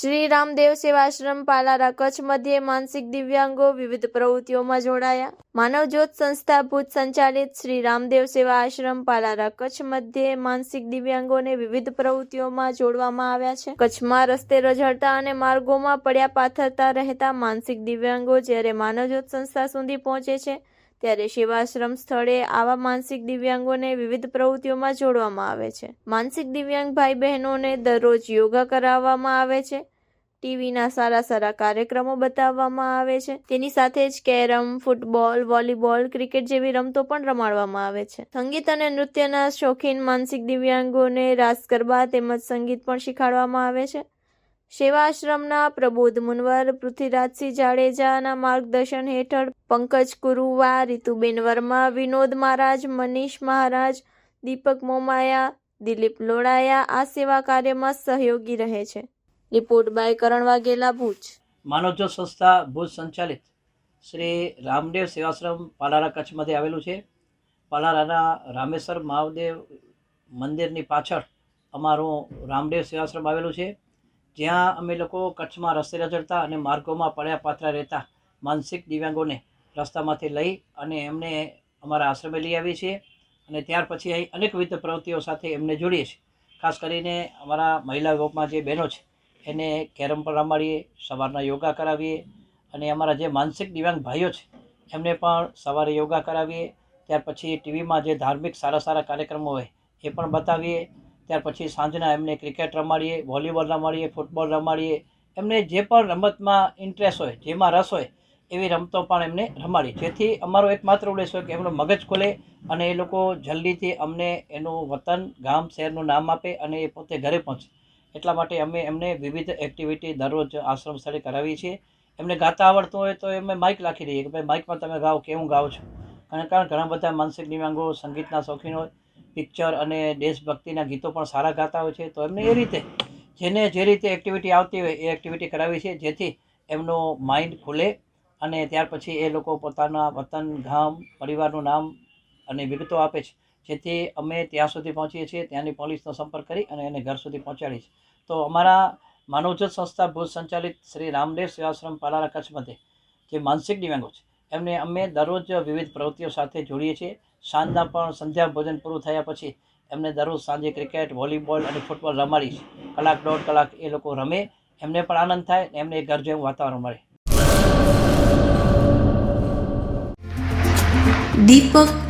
શ્રી રામદેવ સેવાશ્રમ પાલારા કચ્છ મધ્યે માનસિક દિવ્યાંગો વિવિધ પ્રવૃત્તિઓમાં જોડાયા. માનવજ્યોત સંસ્થા ભૂત સંચાલિત શ્રી રામદેવ સેવા આશ્રમ પાલારા કચ્છ મધ્યે માનસિક દિવ્યાંગોને વિવિધ પ્રવૃત્તિઓમાં જોડવામાં આવ્યા છે. કચ્છમાં રસ્તે રઝળતા અને માર્ગોમાં પડ્યા પાથરતા રહેતા માનસિક દિવ્યાંગો જ્યારે માનવજ્યોત સંસ્થા સુધી પહોંચે છે, ત્યારે સેવાશ્રમ સ્થળે આવા માનસિક દિવ્યાંગોને વિવિધ પ્રવૃત્તિઓમાં જોડવામાં આવે છે. માનસિક દિવ્યાંગ ભાઈ બહેનોને દરરોજ યોગા કરાવવામાં આવે છે ટીવીના સારા સારા કાર્યક્રમો બતાવવામાં આવે છે. તેની સાથે જ કેરમ, ફૂટબોલ, વોલીબોલ, ક્રિકેટ જેવી રમતો પણ રમાડવામાં આવે છે. સંગીત અને નૃત્યના શોખીન માનસિક દિવ્યાંગોને રાસ ગરબા તેમજ સંગીત પણ શીખવાડવામાં આવે છે. સેવા આશ્રમના પ્રબોધ મુનવર, પૃથ્વીરાજસિંહ જાડેજાના માર્ગદર્શન હેઠળ પંકજ કુરુવા, રીતુબેન વર્મા, વિનોદ મહારાજ, મનીષ મહારાજ, દીપક મોમાયા, દિલીપ લોડાયા આ સેવા કાર્યમાં સહયોગી રહે છે. Report by Karan Vaghela Bhuj. જો સંસ્થા ભુજ સંચાલિત શ્રી રામદેવ સેવાશ્રમ પાલારા કચ્છમાંથી આવેલું છે. પાલારાના રામેશ્વર મહાદેવ મંદિરની પાછળ અમારું રામદેવ સેવાશ્રમ આવેલું છે. જ્યાં અમે લોકો કચ્છમાં રસ્તે રચડતા અને માર્ગોમાં પડ્યા પાત્રા રહેતા માનસિક દિવ્યાંગોને રસ્તામાંથી લઈ અને એમને અમારા આશ્રમે લઈ આવીએ છીએ અને ત્યાર પછી અહીં અનેકવિધ પ્રવૃત્તિઓ સાથે એમને જોડીએ છીએ. ખાસ કરીને અમારા મહિલા વિભાગમાં જે બહેનો છે એને કેરમ પણ રમાડીએ, સવારના યોગા કરાવીએ અને અમારા જે માનસિક દિવ્યાંગ ભાઈઓ છે, એમને પણ સવારે યોગા કરાવીએ, ત્યાર પછી ટીવીમાં જે ધાર્મિક સારા સારા કાર્યક્રમો હોય એ પણ બતાવીએ, ત્યાર પછી સાંજના એમને ક્રિકેટ રમાડીએ, વોલીબોલ રમાડીએ, ફૂટબોલ રમાડીએ, એમને જે પણ રમતમાં ઇન્ટરેસ્ટ હોય, જેમાં રસ હોય, એવી રમતો પણ એમને રમાડીએ. જેથી અમારો એકમાત્ર ઉદ્દેશ હોય કે એમનું મગજ ખોલે અને એ લોકો જલ્દીથી અમને એનું વતન ગામ, શહેરનું નામ આપે અને એ પોતે ઘરે પહોંચે. એટલા માટે અમે એમને વિવિધ એક્ટિવિટી દરરોજ આશ્રમ સ્થળે કરાવીએ છીએ. એમને ગાતા આવડતું હોય તો અમે માઇક રાખી દઈએ કે ભાઈ માઇકમાં તમે ગાઓ, કેવું ગાઓ છો? કારણ કારણ ઘણા બધા માનસિક દિવ્યાંગો સંગીતના શોખીન હોય, પિક્ચર અને દેશભક્તિના ગીતો પણ સારા ગાતા હોય છે, તો એમને એ રીતે જેને જે રીતે એક્ટિવિટી આવતી હોય એ એક્ટિવિટી કરાવી છે, જેથી એમનું માઇન્ડ ખુલે અને ત્યાર પછી એ લોકો પોતાના વતન, ગામ, પરિવારનું નામ અને વિગતો આપે છે. જેથી અમે ત્યાં સુધી પહોંચીએ છીએ, ત્યાંની પોલીસનો સંપર્ક કરી અને એને ઘર સુધી પહોંચાડીએ છીએ તો અમારા માનવજત સંસ્થા ભુજ સંચાલિત શ્રી રામદેવ સેવાશ્રમ પાલારા કચ્છ મધ્યે જે માનસિક દિવ્યાંગો છે, એમને અમે દરરોજ વિવિધ પ્રવૃત્તિઓ સાથે જોડીએ છીએ. સાંજના પણ સંધ્યા ભોજન પૂરું થયા પછી એમને દરરોજ સાંજે ક્રિકેટ, વોલીબોલ અને ફૂટબોલ રમાડી છે. કલાક દોઢ કલાક એ લોકો રમે, એમને પણ આનંદ થાય એમને ઘર જેવું વાતાવરણ મળે. દીપક